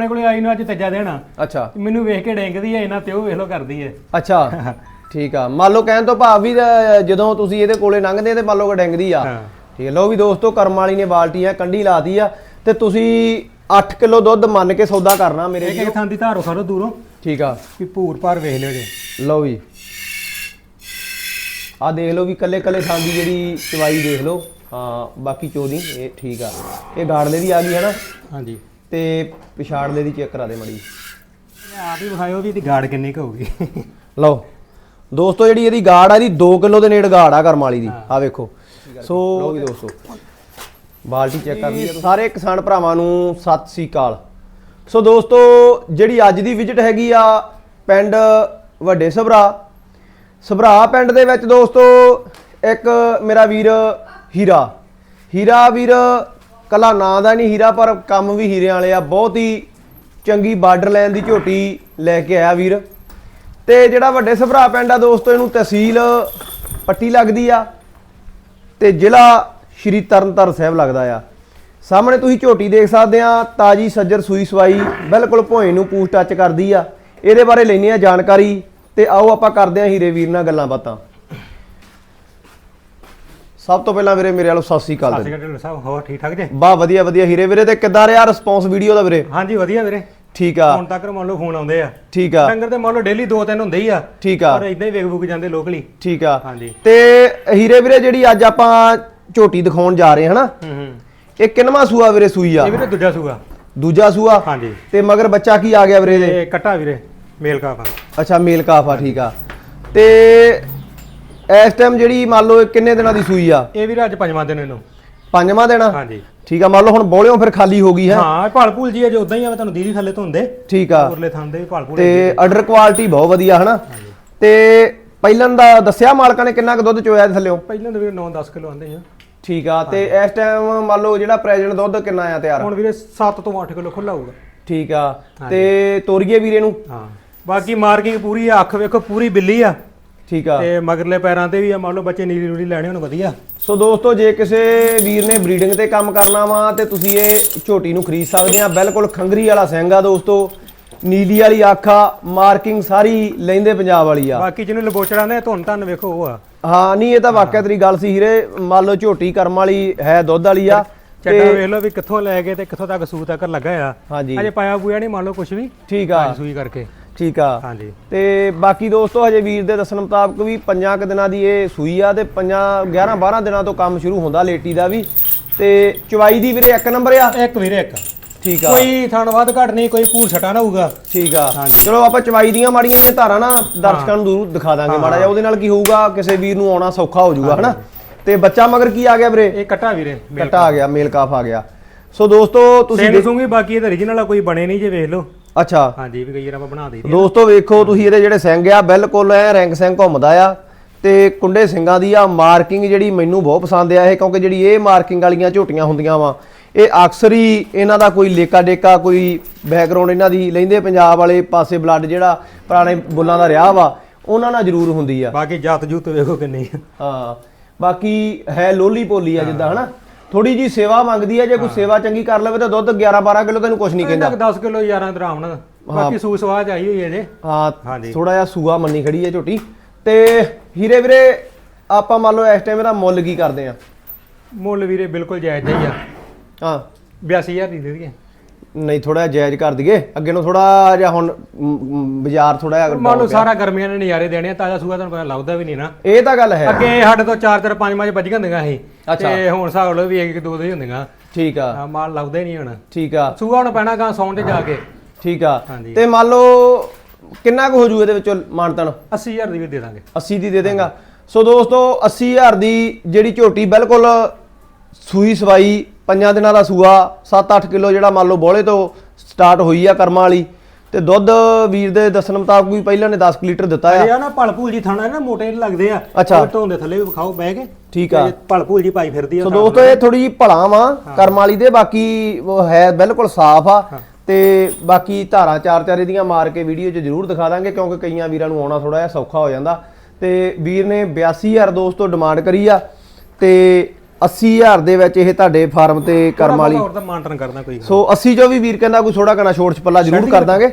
ਆਪਣੇ ਕੋਲੇ ਆਈ ਨੂੰ ਅੱਜ ਤੀਜਾ ਦੇਣਾ। ਅੱਛਾ। ਮੈਨੂੰ ਵੇਖ ਕੇ ਡੈਂਗਦੀ ਹੈ ਇਹਨਾਂ ਤੇ ਉਹ ਵੇਖ ਲੋ ਕਰਦੀ ਹੈ ਅੱਛਾ ਠੀਕ ਆ। ਮੰਨ ਲਓ ਕਹਿਣ ਤੋਂ ਭਾਵ ਵੀ ਅ, ਜਦੋਂ ਤੁਸੀਂ ਇਹਦੇ ਕੋਲੇ ਲੰਘਦੇ ਤੇ ਮੰਨ ਲਓ ਕਿ ਡੈਂਗਦੀ ਆ। ਹਾਂ। ਠੀਕ ਹੈ ਲਓ ਵੀ ਦੋਸਤੋ ਕਰਮ ਵਾਲੀ ਨੇ ਬਾਲਟੀ ਆ ਕੰਢੀ ਲਾਤੀ ਆ ਤੇ ਤੁਸੀਂ 8 ਕਿਲੋ ਦੁੱਧ ਮੰਨ ਕੇ ਸੌਦਾ ਕਰਨਾ ਮੇਰੇ ਇੱਕ ਥਾਂ ਦੀ ਧਾਰੋ ਖੜੋ ਦੂਰੋਂ। ਠੀਕ ਆ। ਵੀ ਭੂਰ ਭਾਰ ਵੇਖ ਲਿਓ ਜੇ। ਲਓ ਵੀ। ਆ ਦੇਖ ਲਓ ਵੀ ਕੱਲੇ ਕੱਲੇ ਥਾਂ ਦੀ ਜਿਹੜੀ ਚਵਾਈ ਦੇਖ ਲਓ। ਹਾਂ ਬਾਕੀ ਚੋਦੀ ਇਹ ਠੀਕ ਆ। ਇਹ ਗਾੜਲੇ ਦੀ ਆ ਗਈ ਹੈ ਨਾ? ਹਾਂਜੀ। ਤੇ ਪਿਛਾੜਲੇ ਦੀ ਚੈੱਕ ਕਰਾ ਦੇ ਮੜੀ ਆਪ ਹੀ ਵਿਖਾਇਓ ਵੀ ਇਹਦੀ ਗਾੜ ਕਿੰਨੀ ਕੁ ਹੋਊਗੀ। ਲਓ ਦੋਸਤੋ ਜਿਹੜੀ ਇਹਦੀ ਗਾੜ ਆ ਇਹਦੀ 2 ਕਿਲੋ ਦੇ ਨੇੜ ਗਾੜ ਆ ਕਰਮ ਵਾਲੀ ਦੀ। ਆ ਵੇਖੋ। ਸੋ ਲਓ ਵੀ ਦੋਸਤੋ। ਬਾਲਟੀ ਚੈੱਕ ਕਰ ਲਈਏ। ਸਾਰੇ ਕਿਸਾਨ ਭਰਾਵਾਂ ਨੂੰ ਸਤਿ ਸ੍ਰੀ ਅਕਾਲ। ਸੋ ਦੋਸਤੋ ਜਿਹੜੀ ਅੱਜ ਦੀ ਵਿਜ਼ਿਟ ਹੈਗੀ ਆ ਪਿੰਡ ਵੱਡੇ ਸਭਰਾ। ਸਭਰਾ ਪਿੰਡ ਦੇ ਵਿੱਚ ਦੋਸਤੋ ਇੱਕ ਮੇਰਾ ਵੀਰ ਹੀਰਾ। ਹੀਰਾ ਵੀਰ ਕੱਲਾ ਨਾਂ ਦਾ ਨਹੀਂ ਹੀਰਾ, ਪਰ ਕੰਮ ਵੀ ਹੀਰਿਆਂ ਵਾਲੇ ਆ। ਬਹੁਤ ਹੀ ਚੰਗੀ ਬਾਰਡਰ ਲਾਈਨ ਦੀ ਝੋਟੀ ਲੈ ਕੇ ਆਇਆ ਵੀਰ। ਤੇ ਜਿਹੜਾ ਵੱਡੇ ਸਭਰਾ ਪਿੰਡ ਆ ਦੋਸਤੋ, ਇਹਨੂੰ ਤਹਿਸੀਲ ਪੱਟੀ ਲੱਗਦੀ ਆ ਤੇ ਜ਼ਿਲ੍ਹਾ ਸ਼੍ਰੀ ਤਰਨਤਾਰਨ ਸਾਹਿਬ ਲੱਗਦਾ ਆ। ਸਾਹਮਣੇ ਤੁਸੀਂ ਝੋਟੀ ਦੇਖ ਸਕਦੇ ਆ, ਤਾਜੀ ਸੱਜਰ ਸੂਈ ਸਵਾਈ ਬਿਲਕੁਲ ਭੋਏ ਨੂੰ ਪੂਛ ਟੱਚ ਕਰਦੀ ਆ। ਇਹਦੇ ਬਾਰੇ ਲੈਣੀ ਆ ਜਾਣਕਾਰੀ ਤੇ ਆਓ ਆਪਾਂ ਕਰਦੇ ਆ ਹੀਰੇ ਵੀਰ ਨਾਲ ਗੱਲਾਂ ਬਾਤਾਂ। ਸਭ ਤੋਂ ਪਹਿਲਾਂ ਵੀਰੇ ਮੇਰੇ ਵੱਲੋਂ ਸਤਿ ਸ੍ਰੀ ਅਕਾਲ ਸਤਿ ਸ਼੍ਰੀ ਅਕਾਲ ਸਾਹਿਬ ਹੋਰ ਠੀਕ ਠਾਕ ਜੇ? ਬਾ ਵਧੀਆ ਵਧੀਆ ਹੀਰੇ ਵੀਰੇ ਤੇ ਕਿੱਦਾਂ ਰਿਹਾ ਰਿਸਪੌਂਸ ਵੀਡੀਓ ਦਾ ਵੀਰੇ? ਹਾਂਜੀ ਵਧੀਆ ਵੀਰੇ। ਠੀਕ ਆ। ਹੁਣ ਤੱਕ ਮੰਨ ਲਓ ਫੋਨ ਆਉਂਦੇ ਆ। ਠੀਕ ਆ। ਡੰਗਰ ਤੇ ਮੰਨ ਲਓ ਡੇਲੀ ਦੋ ਤਿੰਨ ਹੁੰਦੇ ਹੀ ਆ। ਠੀਕ ਆ। ਪਰ ਇਦਾਂ ਹੀ ਵੇਖ ਵੂਕ ਜਾਂਦੇ ਲੋਕਲੀ ਠੀਕ ਆ। ਹਾਂਜੀ। ਤੇ ਹੀਰੇ ਵੀਰੇ ਜਿਹੜੀ ਅੱਜ ਆਪਾਂ ਝੋਟੀ ਦਿਖਾਉਣ ਜਾ ਰਹੇ ਹਾਂ ਹਨਾ ਹੂੰ ਹੂੰ। ਇਹ ਕਿੰਨਵਾਂ ਸੂਆ ਵੀਰੇ ਸੂਈ ਆ? ਇਹ ਵੀਰੇ ਦੂਜਾ ਸੂਗਾ ਦੂਜਾ ਸੂਆ? ਹਾਂਜੀ। ਤੇ ਮਗਰ ਬੱਚਾ ਕੀ ਆ ਗਿਆ ਵੀਰੇ ਇਹ ਕੱਟਾ ਵੀਰੇ ਮੇਲ ਕਾਫਾ ਅੱਛਾ ਮੇਲ ਕਾਫਾ ਠੀਕ ਆ। ਤੇ ਇਸ ਟਾਈਮ ਜਿਹੜੀ ਮੰਨ ਲਓ ਇਹ ਕਿੰਨੇ ਦਿਨਾਂ ਦੀ ਸੂਈ ਆ? ਇਹ ਵੀਰੇ ਅੱਜ ਪੰਜਵਾਂ ਦਿਨ ਇਹਨੂੰ। ਪੰਜਵਾਂ ਦੇਣਾ ਹਾਂਜੀ। ਠੀਕ ਆ ਮੰਨ ਲਓ ਹੁਣ ਬੋਲਿਓ ਫਿਰ ਖਾਲੀ ਹੋ ਗਈ ਹੈ? ਹਾਂ ਇਹ ਭਾਲ ਭੂਲ ਜੀ ਅਜੇ ਉਦਾਂ ਹੀ ਆ ਮੈਂ ਤੁਹਾਨੂੰ ਦੀਦੀ ਥੱਲੇ ਧੁੰਦੇ। ਠੀਕ ਆ। ਉਰਲੇ ਥਾਂ ਦੇ ਭਾਲ ਭੂਲ ਤੇ ਆਰਡਰ ਕੁਆਲਿਟੀ ਬਹੁਤ ਵਧੀਆ ਹਨਾ? ਤੇ ਪਹਿਲਾਂ ਦਾ ਦੱਸਿਆ ਮਾਲਕਾਂ ਨੇ ਕਿੰਨਾ ਕੁ ਦੁੱਧ ਚੋਇਆ ਇਹਦੇ ਥੱਲੇੋਂ? ਪਹਿਲਾਂ ਤਾਂ ਵੀਰੇ 9-10 ਕਿਲੋ ਆਂਦੇ ਆ। ਠੀਕ ਆ ਤੇ ਇਸ ਟਾਈਮ ਮੰਨ ਲਓ ਜਿਹੜਾ ਪ੍ਰੈਜ਼ੈਂਟ ਦੁੱਧ ਕਿੰਨਾ ਆ ਤਿਆਰ? ਹੁਣ ਵੀਰੇ 7 ਤੋਂ 8 ਕਿਲੋ ਖੁੱਲਾ ਹੋਊਗਾ। ਠੀਕ ਆ ਤੇ ਤੋਰੀਏ ਵੀਰੇ ਨੂੰ? ਹਾਂ। ਬਾਕੀ ਮਾਰਕਿੰਗ ਪੂਰੀ ਆ ਅੱਖ ਵੇਖੋ ਪੂਰੀ ਬਿੱਲੀ ਆ। ਠੀਕ ਆ। ਤੇ ਮਗਰਲੇ ਪੈਰਾਂ ਤੇ ਵੀ ਆ ਮੰਨ ਲਓ ਬੱਚੇ ਨੀਲੀ ਨੂਲੀ ਲੈਣੇ ਹੁਣ ਵਧੀਆ। ਸੋ ਦੋਸਤੋ ਜੇ ਕਿਸੇ ਵੀਰ ਨੇ ਬਰੀਡਿੰਗ ਤੇ ਕੰਮ ਕਰਨਾ ਵਾ ਤੇ ਤੁਸੀਂ ਇਹ ਝੋਟੀ ਨੂੰ ਖਰੀਦ ਸਕਦੇ ਆ। ਬਿਲਕੁਲ ਖੰਗਰੀ ਵਾਲਾ ਸਿੰਘ ਆ ਦੋਸਤੋ। ਨੀਲੀ ਵਾਲੀ ਅੱਖ ਆ ਮਾਰਕਿੰਗ ਸਾਰੀ ਲੈਂਦੇ ਪੰਜਾਬ ਵਾਲੀ ਆ। ਬਾਕੀ ਜਿਹਨੂੰ ਲਬੋਚੜਾ ਨੇ ਧੁੰਨ ਧੰਨ ਵੇਖੋ ਉਹ ਆ। ਹਾਂ ਨਹੀਂ ਇਹ ਤਾਂ ਵਾਕਿਆ ਤੇਰੀ ਗੱਲ ਸੀ ਹੀਰੇ ਮੰਨ ਲਓ ਝੋਟੀ ਕਰਮ ਵਾਲੀ ਹੈ ਦੁੱਧ ਵਾਲੀ ਆ। ਚੱਡਾ ਵੇਖ ਲਓ ਵੀ ਕਿੱਥੋਂ ਲੈ ਕੇ ਤੇ ਕਿੱਥੋਂ ਤੱਕ ਸੂ ਤੱਕ ਲੱਗਾ ਆ। ਹਾਂਜੀ। ਅਜੇ ਪਾਇਆ ਪੂਆ ਨਹੀਂ ਮੰਨ ਲਓ ਕੁਝ ਵੀ। ਠੀਕ ਆ। ਸੂਈ ਕਰਕੇ। ਠੀਕ ਆ? ਹਾਂਜੀ। ਤੇ ਬਾਕੀ ਦੋਸਤੋ ਹਜੇ ਵੀਰ ਦੇ ਦੱਸਣ ਮੁਤਾਬਕ ਵੀ ਪੰਜਾਂ ਕੁ ਦਿਨਾਂ ਦੀ ਇਹ ਸੂਈ ਆ ਤੇ ਪੰਜਾਂ 11 12 ਦਿਨਾਂ ਤੋਂ ਕੰਮ ਸ਼ੁਰੂ ਹੁੰਦਾ ਲੇਟੀ ਦਾ ਵੀ। ਤੇ ਚਵਾਈ ਦੀ ਵੀਰੇ ਇੱਕ ਨੰਬਰ ਆ? ਇੱਕ ਵੀਰੇ ਇੱਕ। ਠੀਕ ਆ। ਕੋਈ ਥਣ ਵੱਧ ਘਟ ਨਹੀਂ ਕੋਈ ਪੂਰ ਛਟਾ ਨਾ ਹੋਊਗਾ। ਠੀਕ ਆ। ਚਲੋ ਆਪਾਂ ਚਵਾਈ ਦੀਆਂ ਮਾੜੀਆਂ ਜਿਹੀਆਂ ਧਾਰਾਂ ਨਾ ਦਰਸ਼ਕਾਂ ਨੂੰ ਦੂਰ ਦਿਖਾ ਦਾਂਗੇ ਮਾੜਾ ਜਿਹਾ। ਉਹਦੇ ਨਾਲ ਕੀ ਹੋਊਗਾ ਕਿਸੇ ਵੀਰ ਨੂੰ ਆਉਣਾ ਸੌਖਾ ਹੋ ਜਾਊਗਾ ਹਨਾ? ਤੇ ਬੱਚਾ ਮਗਰ ਕੀ ਆ ਗਿਆ ਵੀਰੇ? ਇਹ ਕੱਟਾ ਵੀਰੇ ਕੱਟਾ ਆ ਗਿਆ ਮੇਲ ਕਾਫ ਆ ਗਿਆ। ਸੋ ਦੋਸਤੋ ਤੁਸੀਂ ਸੂੰਗੀ ਬਾਕੀ ਇਹ ਤਾਂ origignal ਆ ਕੋਈ ਬਣੇ ਨਹੀਂ ਜੇ ਵੇਖ ਲਓ। ਅੱਛਾ। ਹਾਂਜੀ ਵੀ ਕਈ ਵਾਰ ਆਪਾਂ ਬਣਾ ਦਈਦੀ ਦੋਸਤੋ ਵੇਖੋ ਤੁਸੀਂ ਇਹਦੇ ਜਿਹੜੇ ਸਿੰਘ ਆ ਬਿਲਕੁਲ ਐ ਰੈਂਕ ਸਿੰਘ ਘੁੰਮਦਾ ਆ ਤੇ ਕੁੰਡੇ ਸਿੰਘਾਂ ਦੀ ਆ ਮਾਰਕਿੰਗ ਜਿਹੜੀ ਮੈਨੂੰ ਬਹੁਤ ਪਸੰਦ ਆ ਇਹ ਕਿਉਂਕਿ ਜਿਹੜੀ ਇਹ ਮਾਰਕਿੰਗ ਵਾਲੀਆਂ ਝੋਟੀਆਂ ਹੁੰਦੀਆਂ ਵਾ ਇਹ ਅਕਸਰ ਹੀ ਇਹਨਾਂ ਦਾ ਕੋਈ ਲੇਕਾ ਡੇਕਾ ਕੋਈ ਬੈਕਗ੍ਰਾਉਂਡ ਇਹਨਾਂ ਦੀ ਲੈਂਦੇ ਪੰਜਾਬ ਵਾਲੇ ਪਾਸੇ ਬਲੱਡ ਜਿਹੜਾ ਪੁਰਾਣੇ ਬੁੱਲਾਂ ਦਾ ਰਿਹਾ ਵਾ ਉਹਨਾਂ ਨਾਲ ਜ਼ਰੂਰ ਹੁੰਦੀ ਆ। ਬਾਕੀ ਜਾਤ ਜੂਤ ਵੇਖੋ ਕਿੰਨੀ ਆ। ਹਾਂ ਬਾਕੀ ਹੈ ਲੋਲੀ ਪੋਲੀ ਆ ਜਿੱਦਾਂ ਹਨਾ? ਥੋੜੀ ਜੀ ਸੇਵਾ ਮੰਗਦੀ ਆ ਜੇ ਕੋਈ ਸੇਵਾ ਚੰਗੀ ਕਰ ਲਵੇ ਤਾਂ ਦੁੱਧ 11 12 ਕਿਲੋ ਤੈਨੂੰ ਕੁਝ ਨਹੀਂ ਕਹਿੰਦਾ ਇੰਨਾ ਕੁ 10 ਕਿਲੋ 11 ਦਰਾਮ ਨਾਲ ਬਾਕੀ ਸੂ ਸਵਾਜ ਆਈ ਹੋਈ ਹੈ ਜੇ। ਹਾਂ ਹਾਂਜੀ। ਥੋੜਾ ਜਿਹਾ ਸੂਆ ਮੰਨੀ ਖੜੀ ਹੈ ਝੋਟੀ। ਤੇ ਹੀਰੇ ਵੀਰੇ ਆਪਾਂ ਮੰਨ ਲਓ ਇਸ ਟਾਈਮ ਇਹਦਾ ਮੁੱਲ ਕੀ ਕਰਦੇ ਆ? ਮੁੱਲ ਵੀਰੇ ਬਿਲਕੁਲ ਜਾਇਜ਼ ਹੀ ਆ। ਹਾਂ। 82000 ਦੀ ਦੇ ਦਈਏ। ਨਹੀਂ ਥੋੜਾ ਜਾਇਜ਼ ਕਰ ਦਈਏ। ਅੱਗੇ ਨੂੰ ਥੋੜਾ ਜਿਹਾ ਹੁਣ ਮ, ਮ, ਬਾਜ਼ਾਰ ਥੋੜਾ ਜਿਹਾ ਮੰਨ ਲਓ ਸਾਰਾ ਗਰਮੀਆਂ ਨੇ ਨਜ਼ਾਰੇ ਦੇਣੇ ਆ ਤਾਜ਼ਾ ਸੂਆ ਤੁਹਾਨੂੰ ਪਤਾ ਲੱਗਦਾ ਵੀ ਨਹੀਂ ਨਾ। ਇਹ ਤਾਂ ਗੱਲ ਹੈ। ਅੱਗੇ ਸਾਡੇ ਤੋਂ 4 4 5 5 ਵੱਜੀਆਂ ਹੁੰਦੀਆਂ ਸੀ। ਤੇ ਹੁਣ ਹਿਸਾਬ ਲਓ ਵੀ ਇੱਕ ਇੱਕ ਦੋ ਦੋ ਹੀ ਹੁੰਦੀਆਂ। ਠੀਕ ਆ। ਆ ਮਾਲ ਲੱਗਦਾ ਹੀ ਨਹੀਂ ਹੁਣ। ਠੀਕ ਆ। ਸੂਆ ਹੁਣ ਪੈਣਾ ਗਾਂ ਸੌਣ ਤੇ ਜਾ ਕੇ। ਠੀਕ ਆ। ਹਾਂਜੀ। ਤੇ ਮੰਨ ਲਓ ਕਿੰਨਾ ਕੁ ਹੋ ਜੂ ਇਹਦੇ ਵਿੱਚੋਂ ਮਾਨਤਨ? 80000 ਦੀ ਵੀ ਦੇ ਦਾਂਗੇ। 80 ਦੀ ਦੇ ਦੇਗਾ। ਸੋ ਦੋਸਤੋ 80000 ਦੀ ਜਿਹੜੀ ਝੋਟੀ ਬਿਲਕੁਲ ਸੂਈ ਸਵਾਈ ਪੰਜਾਂ ਦਿਨਾਂ ਦਾ ਸੂਆ 7-8 ਕਿਲੋ ਜਿਹੜਾ ਮੰਨ ਲਓ ਬੋਲੇ ਤੋਂ ਸਟਾਰਟ ਹੋਈ ਆ ਕਰਮਾਂ ਵਾਲੀ ਤੇ ਦੁੱਧ ਵੀਰ ਦੇ ਦੱਸਣ ਮੁਤਾਬਕ ਵੀ ਪਹਿਲਾਂ ਨੇ 10 ਕੁ ਲੀਟਰ ਦਿੱਤਾ ਆ। ਇਹ ਆ ਨਾ ਭਲਪੂਲ ਜੀ ਥਾਣਾ ਨਾ ਮੋਟੇ ਲੱਗਦੇ ਆ। ਅੱਛਾ। ਢੋਂਦੇ ਥੱਲੇ ਵੀ ਵਿਖਾਓ ਬਹਿ ਕੇ। ਠੀਕ ਆ। ਭਲਪੂਲ ਜੀ ਪਾਈ ਫਿਰਦੀ ਆ ਸੋ ਦੋਸਤੋ ਇਹ ਥੋੜੀ ਜੀ ਭਲਾ ਵਾ ਕਰਮ ਵਾਲੀ ਦੇ ਬਾਕੀ ਉਹ ਹੈ ਬਿਲਕੁਲ ਸਾਫ਼ ਆ। ਤੇ ਬਾਕੀ ਧਾਰਾਂ ਚਾਰ ਚਾਰੇ ਦੀਆਂ ਮਾਰ ਕੇ ਵੀਡੀਓ 'ਚ ਜ਼ਰੂਰ ਦਿਖਾ ਦਾਂਗੇ ਕਿਉਂਕਿ ਕਈਆਂ ਵੀਰਾਂ ਨੂੰ ਆਉਣਾ ਥੋੜਾ ਜਿਹਾ ਸੌਖਾ ਹੋ ਜਾਂਦਾ। ਤੇ ਵੀਰ ਨੇ 82000 ਦੋਸਤੋ ਡਿਮਾਂਡ ਕਰੀ ਆ। ਤੇ 80000 ਦੇ ਵਿੱਚ ਇਹ ਤੁਹਾਡੇ ਫਾਰਮ ਤੇ ਕਰਮ ਵਾਲੀ ਹੋਰ ਤਾਂ ਮਾਨਟਨ ਕਰਦਾ ਕੋਈ ਸੋ 80 ਚੋਂ ਵੀ ਵੀਰ ਕਹਿੰਦਾ ਕੋਈ ਥੋੜਾ ਕਣਾ ਛੋਟ ਛਪੱਲਾ ਜ਼ਰੂਰ ਕਰ ਦਾਂਗੇ।